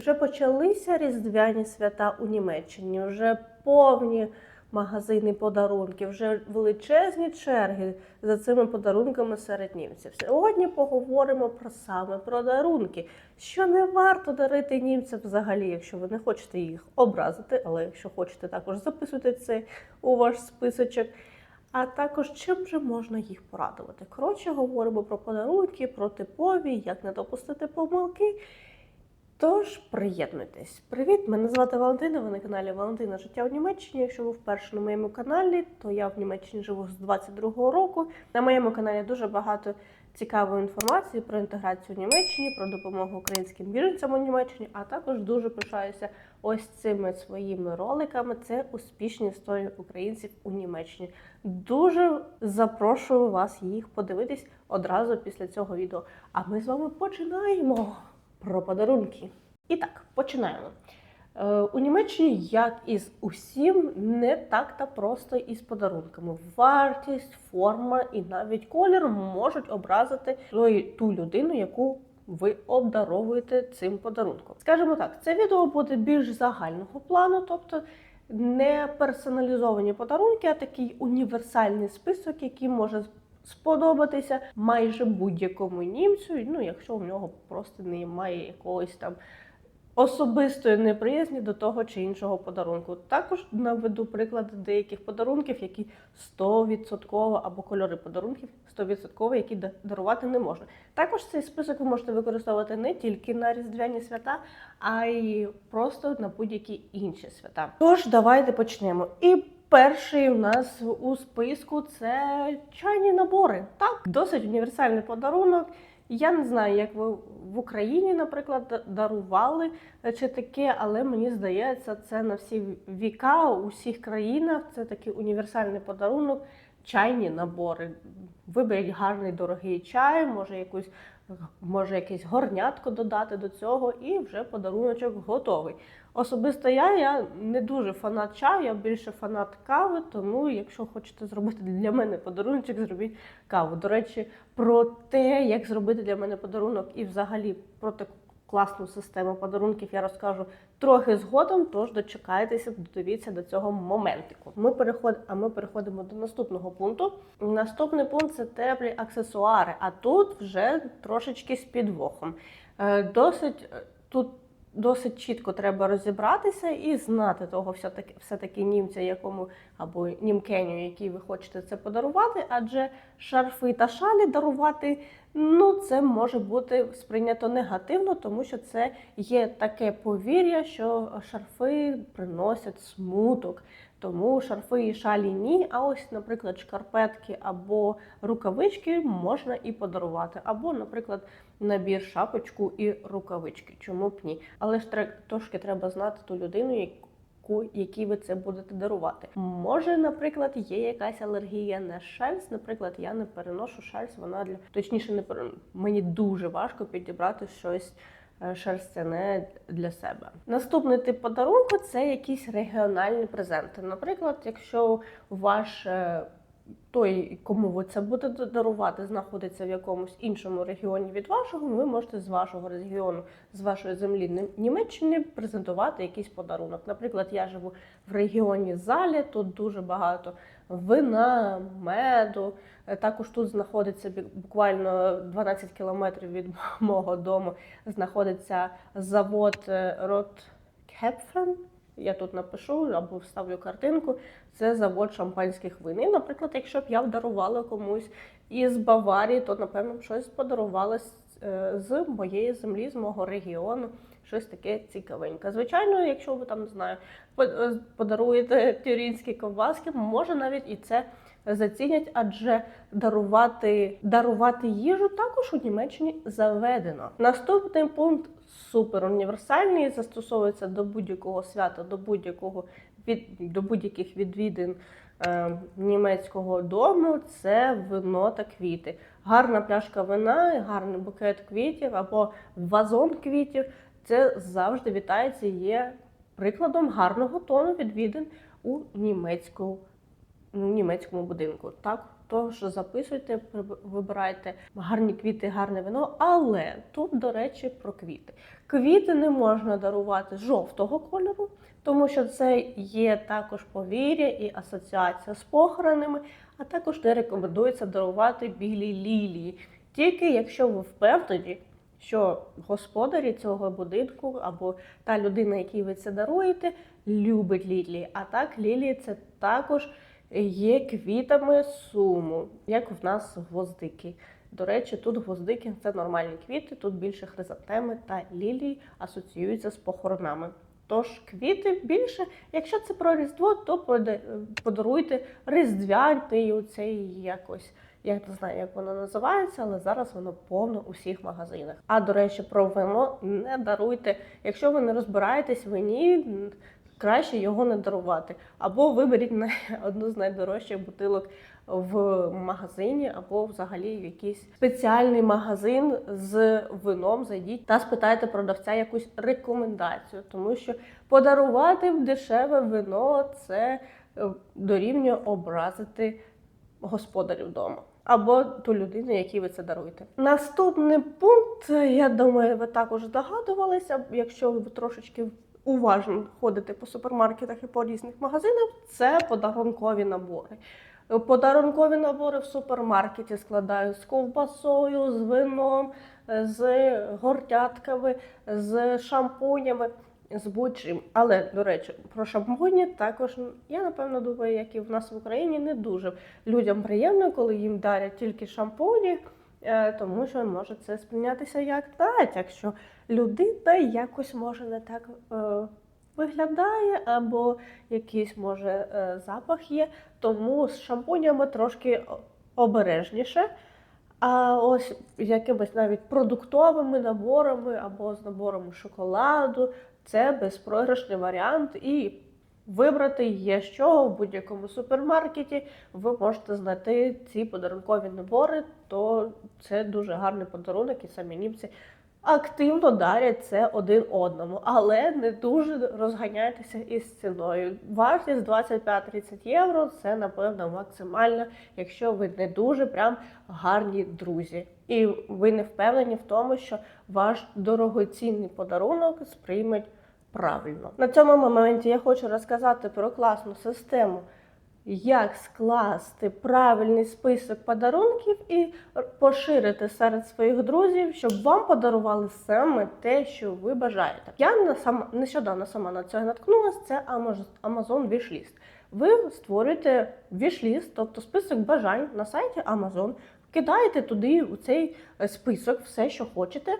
Вже почалися різдвяні свята у Німеччині, вже повні магазини подарунків, вже величезні черги за цими подарунками серед німців. Сьогодні поговоримо про саме про дарунки, що не варто дарити німцям взагалі, якщо ви не хочете їх образити, але якщо хочете, також записуйте це у ваш списочок. А також чим же можна їх порадувати. Коротше, говоримо про подарунки, про типові, як не допустити помилки. Тож приєднуйтесь. Привіт! Мене звати Валентина. Ви на каналі Валентина Життя у Німеччині. Якщо ви вперше на моєму каналі, то я в Німеччині живу з 22-го року. На моєму каналі дуже багато цікавої інформації про інтеграцію в Німеччині, про допомогу українським біженцям у Німеччині, а також дуже пишаюся ось цими своїми роликами. Це успішні історії українців у Німеччині. Дуже запрошую вас їх подивитись одразу після цього відео. А ми з вами починаємо про подарунки. І так, починаємо. Е, У Німеччині, як і з усім, не так та просто із подарунками. Вартість, форма і навіть колір можуть образити ту людину, яку ви обдаровуєте цим подарунком. Скажімо так, це відео буде більш загального плану, тобто не персоналізовані подарунки, а такий універсальний список, який може сподобатися майже будь-якому німцю, ну якщо в нього просто немає якогось там особистої неприязні до того чи іншого подарунку. Також наведу приклади деяких подарунків, які 100% або кольори подарунків 100%, які дарувати не можна. Також цей список ви можете використовувати не тільки на різдвяні свята, а й просто на будь-які інші свята. Тож давайте почнемо. І Перший у нас у списку це чайні набори. Так, досить універсальний подарунок. Я не знаю, як ви в Україні, наприклад, дарували е, чи таке, але мені здається, це на всі віка у всіх країнах. Це такий універсальний подарунок. Чайні набори. Виберіть гарний дорогий чай, може якусь може якесь горнятко додати до цього, і вже подаруночок готовий. Особисто я, я не дуже фанат чаю, я більше фанат кави, тому якщо хочете зробити для мене подарунок, зробіть каву. До речі, про те, як зробити для мене подарунок і взагалі про таку класну систему подарунків я розкажу трохи згодом, тож дочекайтеся, додивіться до цього моментику. Ми переход... а ми переходимо до наступного пункту. Наступний пункт це теплі аксесуари. А тут вже трошечки з підвохом. Е, Досить е, тут досить чітко треба розібратися і знати того все-таки, все-таки німця, якому або німкеню, який ви хочете це подарувати, адже шарфи та шалі дарувати. Ну, це може бути сприйнято негативно, тому що це є таке повір'я, що шарфи приносять смуток. Тому шарфи і шалі ні. А ось, наприклад, шкарпетки або рукавички можна і подарувати. Або, наприклад, набір шапочку і рукавички. Чому б ні? Але ж трошки треба знати ту людину, якій ви це будете дарувати. Може, наприклад, є якась алергія на шерсть. Наприклад, я не переношу шерсть, вона для точніше не перен... мені дуже важко підібрати щось. е, Шерстяне для себе. Наступний тип подарунку це якісь регіональні презенти. Наприклад, якщо ваш е, той, кому ви це будете дарувати, знаходиться в якомусь іншому регіоні від вашого, ви можете з вашого регіону, з вашої землі Німеччини презентувати якийсь подарунок. Наприклад, я живу в регіоні Залі, тут дуже багато вина, меду. Е, Також тут знаходиться буквально 12 кілометрів від мого дому. Знаходиться завод Роткепфен. Я тут напишу або вставлю картинку. Це завод шампанських вин. І, наприклад, якщо б я вдарувала комусь із Баварії, то напевно щось подарувала з- е, моєї землі, з мого регіону. Щось таке цікавеньке. Звичайно, якщо ви там не знаю, е, подаруєте тюрінські ковбаски, може навіть і це зацінять, адже дарувати, дарувати їжу також у Німеччині заведено. Наступний пункт супер універсальний, застосовується до будь-якого свята, до будь-якого від до будь-яких відвідин е, німецького дому. Це вино та квіти. Гарна пляшка вина, гарний букет квітів або вазон квітів. Це завжди вітається. Є прикладом гарного тону відвідин у німецьку, у німецькому будинку. Так Тож записуйте, вибирайте гарні квіти, гарне вино. Але тут, до речі, про квіти. Квіти не можна дарувати жовтого кольору, тому що це є також повір'я і асоціація з похоронами, а також не рекомендується дарувати білі лілії. Тільки якщо ви впевнені, що господарі цього будинку або та людина, якій ви це даруєте, любить лілії. А так, лілії це також є квітами суму, як в нас гвоздики. До речі, тут гвоздики це нормальні квіти, тут більше хризантеми та лілії асоціюються з похоронами. Тож квіти більше, якщо це про Різдво, то подаруйте різдвяний оцей якось. Я не знаю, як воно називається, але зараз воно повно у всіх магазинах. А до речі, про вино не даруйте. Якщо ви не розбираєтесь в вині, краще його не дарувати. Або виберіть одну з найдорожчих бутилок в магазині, або взагалі в якийсь спеціальний магазин з вином. Зайдіть та спитайте продавця якусь рекомендацію, тому що подарувати дешеве вино це е, дорівнює образити господарів вдома. Або ту людину, якій ви це даруєте. Наступний пункт, я думаю, ви також здогадувалися, якщо ви трошечки уважно ходите по супермаркетах і по різних магазинах, це подарункові набори. Подарункові набори в супермаркеті складають з ковбасою, з вином, з гортятками, з шампунями, з будь-чим. Але, до речі, про шампуні також я напевно думаю, як і в нас в Україні, не дуже людям приємно, коли їм дарять тільки шампуні, е, тому що може це сприйнятися як натяк, що людина якось може не так е, виглядає, або якийсь може е, запах є. Тому з шампунями трошки обережніше. А ось якимись навіть продуктовими наборами або з набором шоколаду це безпрограшний варіант. І вибрати є з чого в будь-якому супермаркеті. Ви можете знайти ці подарункові набори, то це дуже гарний подарунок, і самі німці активно дарять це один одному, але не дуже розганяйтеся із ціною. Вартість 25-30 євро це напевно максимально, якщо ви не дуже прям гарні друзі, і ви не впевнені в тому, що ваш дорогоцінний подарунок сприймуть правильно. На цьому моменті я хочу розказати про класну систему. Як скласти правильний список подарунків і поширити серед своїх друзів, щоб вам подарували саме те, що ви бажаєте. Я на сама нещодавно сама на це наткнулася. Це Amaz- Amazon Wishlist. Ви створюєте вішліст, тобто список бажань на сайті Amazon, кидаєте туди у цей е, список все, що хочете.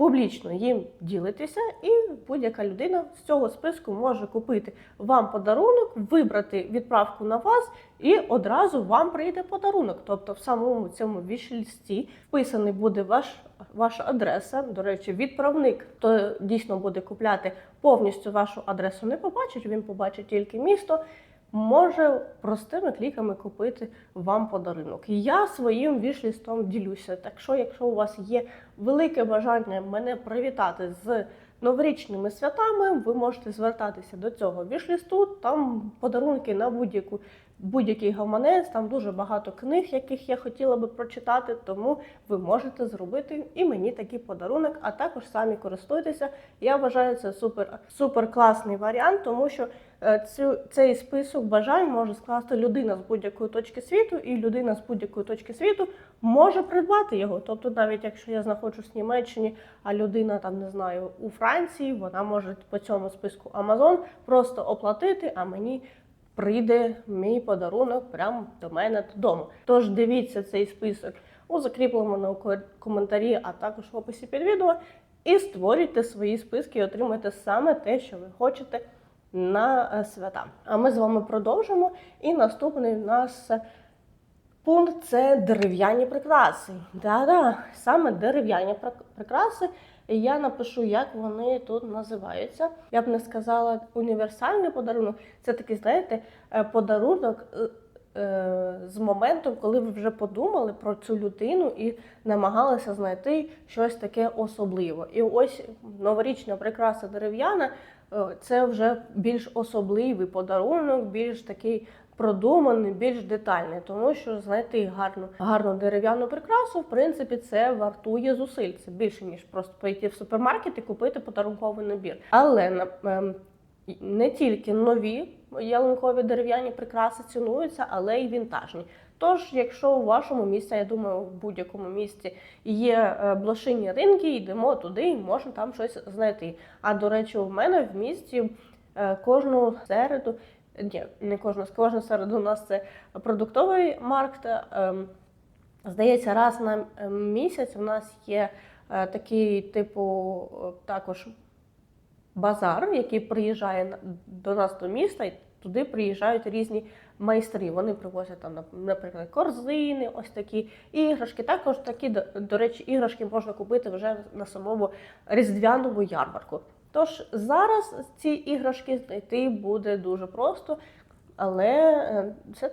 Публічно їм ділитися, і будь-яка людина з цього списку може купити вам подарунок, вибрати відправку на вас, і одразу вам прийде подарунок. Тобто, в самому цьому вішлісті вписаний буде ваш, ваша адреса. До речі, відправник, хто дійсно буде купляти повністю вашу адресу, не побачить. Він побачить тільки місто. Може простими кліками купити вам подарунок. Я своїм вішлістом ділюся. Так що, якщо у вас є велике бажання мене привітати з новорічними святами, ви можете звертатися до цього вішлісту. Там подарунки на будь-яку будь-який гаманець, там дуже багато книг, яких я хотіла би прочитати, тому ви можете зробити і мені такий подарунок, а також самі користуйтеся. Я вважаю це супер, супер класний варіант, тому що е, цю, цей список бажань може скласти людина з будь-якої точки світу, і людина з будь-якої точки світу може придбати його. Тобто, навіть якщо я знаходжусь в Німеччині, а людина там не знаю у Франції, вона може по цьому списку Amazon просто оплатити, а мені прийде мій подарунок прямо до мене додому. Тож дивіться цей список у закріпленому ко- коментарі, а також в описі під відео, і створюйте свої списки і отримайте саме те, що ви хочете на е, свята. А ми з вами продовжимо. І наступний у нас е, пункт це дерев'яні прикраси. Да-да, саме дерев'яні прикраси. І я напишу, як вони тут називаються. Я б не сказала універсальний подарунок. Це такий, знаєте, е, подарунок е, е, з моментом, коли ви вже подумали про цю людину і намагалися знайти щось таке особливе. І ось новорічна прикраса дерев'яна. Е, Це вже більш особливий подарунок, більш такий продуманий, більш детальний, тому що знайти гарну гарну дерев'яну прикрасу, в принципі, це вартує зусиль. Це більше ніж просто пойти в супермаркет і купити подарунковий набір. Але на ем, не тільки нові ялинкові дерев'яні прикраси цінуються, але й вінтажні. Тож, якщо у вашому місці, я думаю, в будь-якому місці є е, блошині ринки, йдемо туди і можна там щось знайти. А до речі, у мене в місті е, кожну середу, ні, не кожну, кожну середу у нас це продуктовий маркет. ем, Здається, раз на е, місяць у нас є е, такий, типу, е, також базар, який приїжджає до нас до міста, і туди приїжджають різні майстри. Вони привозять там, нап- наприклад, корзини, ось такі іграшки. Також такі, до речі, іграшки можна купити вже на самому різдвяному ярмарку. Тож зараз ці іграшки знайти буде дуже просто, але е, це.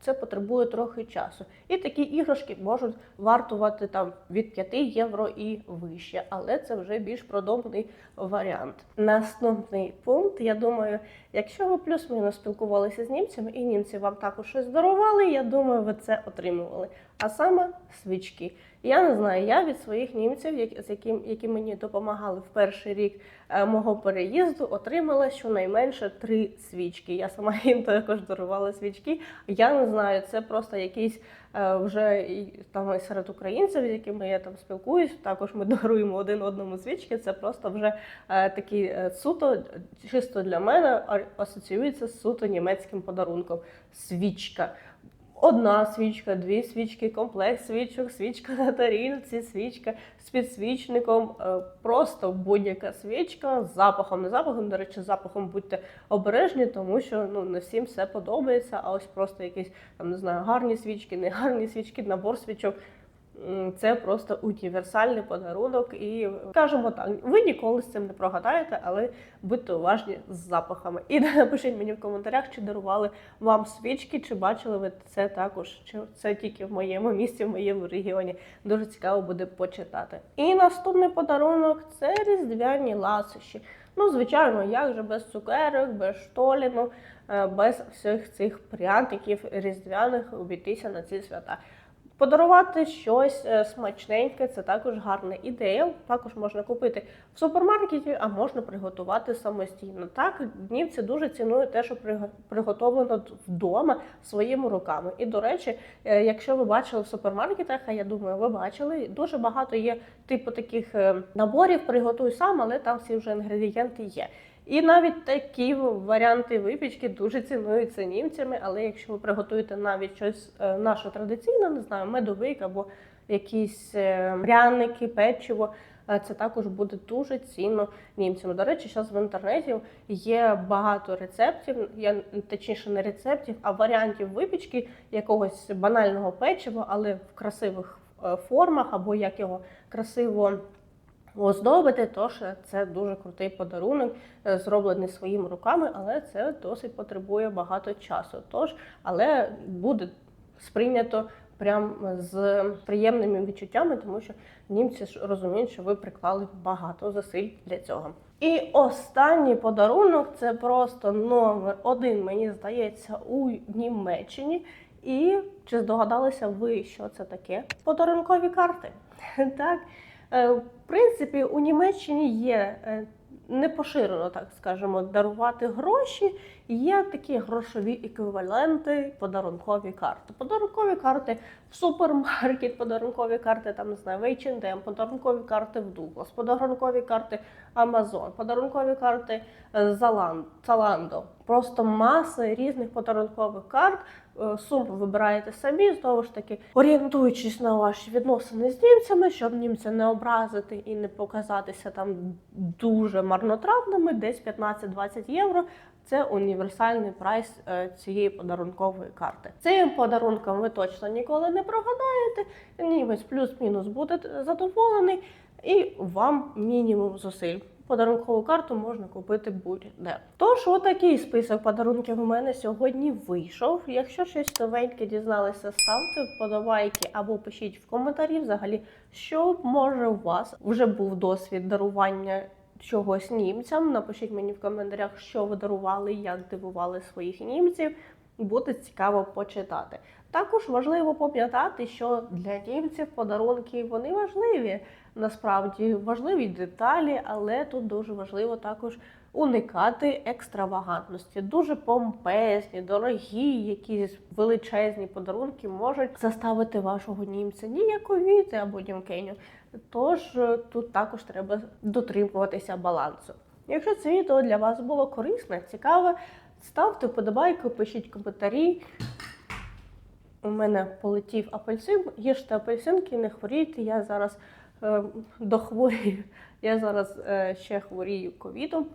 Це потребує трохи часу. І такі іграшки можуть вартувати там від 5 євро і вище, але це вже більш продуманий варіант. Наступний пункт, я думаю, якщо ви плюс-мінус спілкувалися з німцями, і німці вам також щось дарували, я думаю, ви це отримували. А саме свічки. Я не знаю, я від своїх німців, які, з яким, які мені допомагали в перший рік е, мого переїзду, отримала щонайменше три свічки. Я сама їм також дарувала свічки. Я не знаю, це просто якийсь е, вже там серед українців, з якими я там спілкуюсь. Також ми даруємо один одному свічки. Це просто вже е, такий суто, чисто для мене асоціюється з суто німецьким подарунком. Свічка. Одна свічка, дві свічки, комплект свічок, свічка на тарілці, свічка з підсвічником, е, просто будь-яка свічка з запахом. Не запахом, до речі, з запахом будьте обережні, тому що ну не всім все подобається. А ось просто якісь там не знаю, гарні свічки, не гарні свічки, набор свічок. Це просто універсальний подарунок, і кажемо так, ви ніколи з цим не прогадаєте, але будьте уважні з запахами. І напишіть мені в коментарях, чи дарували вам свічки, чи бачили ви це також, чи це тільки в моєму місті, в моєму регіоні. Дуже цікаво буде почитати. І наступний подарунок це різдвяні ласощі. Ну, звичайно, як же без цукерок, без штоліну, е, без всіх цих пряників різдвяних обійтися на ці свята. Подарувати щось е, смачненьке це також гарна ідея. Також можна купити в супермаркеті, а можна приготувати самостійно. Так, німці дуже цінують те, що приго- приготовлено вдома своїми руками. І до речі, е, якщо ви бачили в супермаркетах, а я думаю, ви бачили, дуже багато є типу таких е, наборів приготуй сам, але там всі вже інгредієнти є. І навіть такі варіанти випічки дуже цінуються німцями. Але якщо ви приготуєте навіть щось е, наше традиційне, не знаю, медовик або якісь е, пряники, печиво, це також буде дуже цінно німцям. До речі, зараз в інтернеті є багато рецептів, я точніше не рецептів, а варіантів випічки якогось банального печива, але в красивих формах, або як його красиво оздобити, тож це дуже крутий подарунок, е, зроблений своїми руками, але це досить потребує багато часу. Тож, але буде сприйнято прям з приємними відчуттями, тому що німці ж розуміють, що ви приклали багато зусиль для цього. І останній подарунок це просто номер один, мені здається, у Німеччині. І чи здогадалися ви, що це таке? Подарункові карти. Так, Е, в принципі, у Німеччині є е, не поширено, так скажемо, дарувати гроші. Є такі грошові еквіваленти, подарункові карти. Подарункові карти в супермаркет, подарункові карти там не знаю, в H&M, подарункові карти в Douglas, подарункові карти Amazon, подарункові карти е, Zalando. Просто маса різних подарункових карт. Е, Суму вибираєте самі, знову ж таки, орієнтуючись на ваші відносини з німцями, щоб німця не образити і не показатися там дуже марнотратними, десь 15-20 євро. Це універсальний прайс е, цієї подарункової карти. Цим подарунком ви точно ніколи не прогадаєте. Німець плюс-мінус буде задоволений, і вам мінімум зусиль. Подарункову карту можна купити будь-де. Тож, отакий список подарунків у мене сьогодні вийшов. Якщо щось новеньке дізналися, ставте вподобайки або пишіть в коментарі взагалі, що може у вас вже був досвід дарування чогось німцям. Напишіть мені в коментарях, що ви дарували, як дивували своїх німців. буде цікаво почитати. Також важливо пам'ятати, що для німців подарунки вони важливі. Насправді важливі деталі, але тут дуже важливо також уникати екстравагантності. Дуже помпезні, дорогі, якісь величезні подарунки можуть заставити вашого німця ніяковіти або німкеню. Тож е, тут також треба дотримуватися балансу. Якщо це відео для вас було корисне, цікаве, ставте вподобайку, пишіть коментарі. У мене полетів апельсин, їжте апельсинки, не хворійте. Я зараз дохворію, я зараз е, ще хворію ковідом,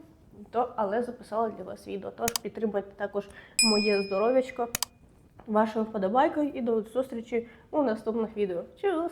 але записала для вас відео. Тож підтримайте також моє здоров'ячко вашою вподобайкою і до зустрічі у наступних відео. Чус!